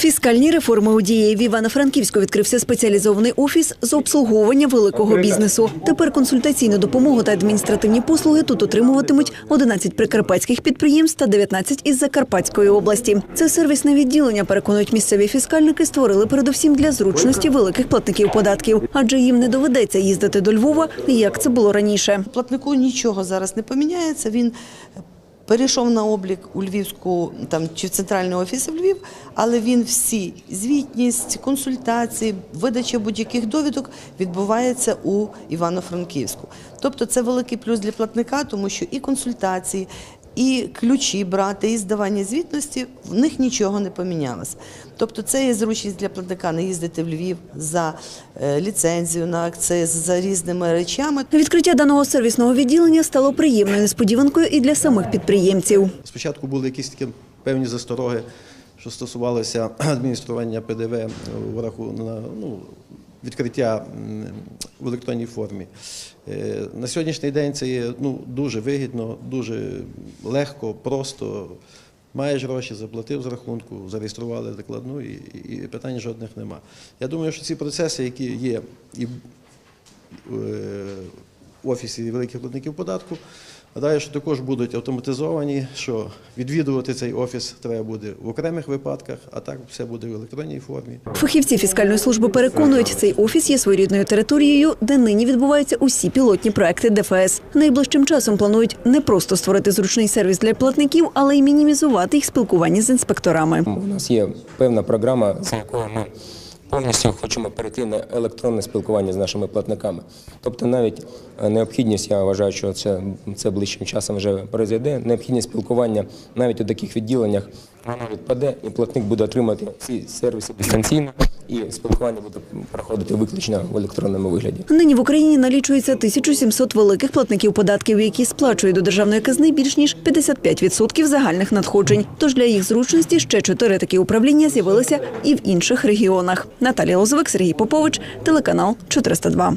Фіскальні реформи у дії в Івано-Франківську відкрився спеціалізований офіс з обслуговування великого бізнесу. Тепер консультаційну допомогу та адміністративні послуги тут отримуватимуть 11 прикарпатських підприємств та 19 із Закарпатської області. Це сервісне відділення, переконують місцеві фіскальники, створили передусім для зручності великих платників податків, адже їм не доведеться їздити до Львова, як це було раніше. Платнику нічого зараз не поміняється. Він перейшов на облік у Львівську там чи в центральний офіс в Львів, але він всі звітність, консультації, видача будь-яких довідок відбувається у Івано-Франківську. Тобто це великий плюс для платника, тому що і консультації. І ключі брати, і здавання звітності в них нічого не помінялося. Тобто це є зручність для платника не їздити в Львів за е, ліцензію на акциз, за різними речами. Відкриття даного сервісного відділення стало приємною несподіванкою і для самих підприємців. Спочатку були якісь такі певні застороги, що стосувалося адміністрування ПДВ в раху на ну, відкриття в електронній формі. Е, На сьогоднішній день це є ну, дуже вигідно, дуже легко, просто. Маєш гроші, заплатив з рахунку, зареєстрували закладну і, і питань жодних нема. Я думаю, що ці процеси, які є і в офісі великих платників податку. Гадаю, що також будуть автоматизовані, що відвідувати цей офіс треба буде в окремих випадках, а так все буде в електронній формі. Фахівці фіскальної служби переконують, цей офіс є своєрідною територією, де нині відбуваються усі пілотні проекти ДФС. Найближчим часом планують не просто створити зручний сервіс для платників, але й мінімізувати їх спілкування з інспекторами. У нас є певна програма, за якою ми повністю хочемо перейти на електронне спілкування з нашими платниками. Тобто навіть е, необхідність, я вважаю, що це, це ближчим часом вже произойде, необхідність спілкування навіть у таких відділеннях воно відпаде, і платник буде отримати ці сервіси дистанційно, і спілкування буде проходити виключно в електронному вигляді. Нині в Україні налічується 1700 великих платників податків, які сплачують до державної казни більш ніж 55% загальних надходжень. Тож для їх зручності ще чотири такі управління з'явилися і в інших регіонах. Наталія Лозовик, Сергій Попович, телеканал 402.